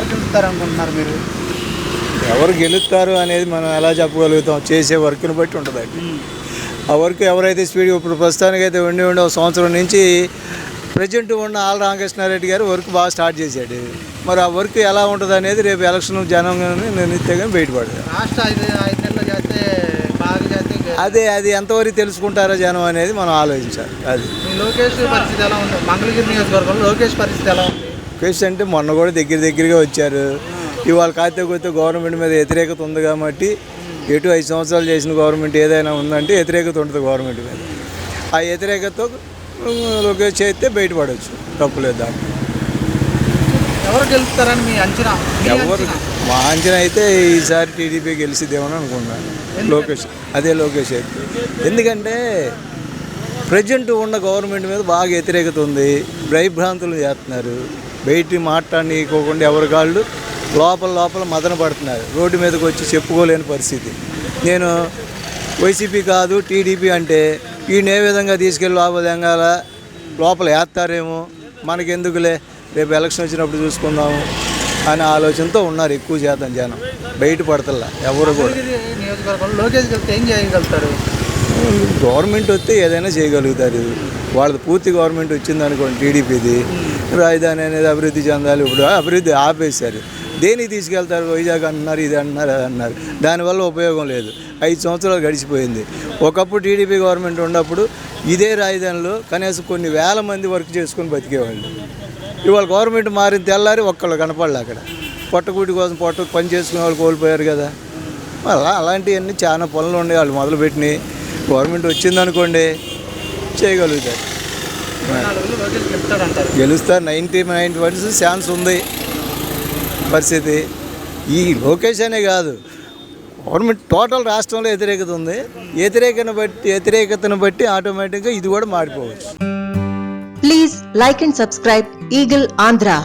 గెలుస్తారు అనుకుంటున్నారు మీరు? ఎవరు గెలుస్తారు అనేది మనం ఎలా చెప్పగలుగుతాం? చేసే వర్క్ని బట్టి ఉంటుందండి. ఆ వర్క్ ఎవరైతే స్పీడ్ ఇప్పుడు ప్రస్తుతానికి అయితే ఉండి ఉండి ఒక సంవత్సరం నుంచి ప్రజెంట్ ఉన్న ఆల్ రామకృష్ణారెడ్డి గారు వర్క్ బాగా స్టార్ట్ చేశాడు. మరి ఆ వర్క్ ఎలా ఉంటుంది అనేది రేపు ఎలక్షన్ జనం కానీ బయటపడదు అదే అది ఎంతవరకు తెలుసుకుంటారో జనం అనేది మనం ఆలోచించాలి. అది. లోకేష్ పరిస్థితి ఎలా ఉంది? మంగళగిరి నియోజకవర్గంలో లోకేష్ పరిస్థితి ఎలా ఉంది? కేసు అంటే మొన్న కూడా దగ్గర దగ్గరగా వచ్చారు. ఇవాళ కాగితే కొత్త గవర్నమెంట్ మీద వ్యతిరేకత ఉంది కాబట్టి ఎటు ఐదు సంవత్సరాలు చేసిన గవర్నమెంట్ ఏదైనా ఉందంటే వ్యతిరేకత ఉంటుంది గవర్నమెంట్ మీద. ఆ వ్యతిరేకతతో ఉమ్, లోకేష్ చేస్తే బయటపడవచ్చు తప్పులేదు దాంట్లో. ఎవరు గెలుస్తారని మీ అంచనా? ఎవరు? మా అంచనా అయితే ఈసారి టీడీపీ గెలిచిదేమని అనుకున్నాను లోకేష్ అదే లోకేష్ అయితే. ఎందుకంటే ప్రజెంట్ ఉన్న గవర్నమెంట్ మీద బాగా వ్యతిరేకత ఉంది భయభ్రాంతులు చేస్తున్నారు. బయట మాట్లాడనీయకోకుండా ఎవరి కాళ్ళు లోపల లోపల మదన పడుతున్నారు. రోడ్డు మీదకి వచ్చి చెప్పుకోలేని పరిస్థితి. నేను వైసీపీ కాదు టీడీపీ అంటే ఈయన ఏ విధంగా తీసుకెళ్ళి లోపల తెంగాల లోపల వేస్తారేమో మనకెందుకులే రేపు ఎలక్షన్ వచ్చినప్పుడు చూసుకుందాము అనే ఆలోచనతో ఉన్నారు ఎక్కువ శాతం జనం. బయట పడతల్లా ఎవరు కూడా. నియోజకవర్గంలో లోకేష్ ఏం చేయగలుగుతారు? గవర్నమెంట్ వస్తే ఏదైనా చేయగలుగుతారు. వాళ్ళది పూర్తి గవర్నమెంట్ వచ్చింది అనుకోండి టీడీపీది రాజధాని అనేది అభివృద్ధి చెందాలి ఇప్పుడు అభివృద్ధి ఆపేశారు. దేనికి తీసుకెళ్తారు? వైజాగ్ అంటున్నారు ఇది అంటున్నారు అది అన్నారు. దానివల్ల ఉపయోగం లేదు. ఐదు సంవత్సరాలు గడిచిపోయింది. ఒకప్పుడు టీడీపీ గవర్నమెంట్ ఉన్నప్పుడు ఇదే రాజధానిలో కనీసం కొన్ని వేల మంది వర్క్ చేసుకొని బతికేవాళ్ళు. ఇవాళ గవర్నమెంట్ మారిన తెల్లారి ఒక్కళ్ళు కనపడలే అక్కడ. పొట్టకూటి కోసం పొట్ట పని చేసుకునే వాళ్ళు కోల్పోయారు కదా. అలా అలాంటివన్నీ చాలా పనులు ఉండే వాళ్ళు మొదలుపెట్టినాయి గవర్నమెంట్ వచ్చిందనుకోండి చేయగలుగుతారు. గెలుస్తారు నైంటీ నైన్ పర్సెంట్ ఛాన్స్ ఉంది. పరిస్థితి ఈ లోకేష్ అనే కాదు. గవర్నమెంట్ టోటల్ రాష్ట్రంలో వ్యతిరేకత ఉంది. వ్యతిరేకతను బట్టి వ్యతిరేకతను బట్టి ఆటోమేటిక్గా ఇది కూడా మారిపోవచ్చు. Please like and subscribe Eagle Andhra.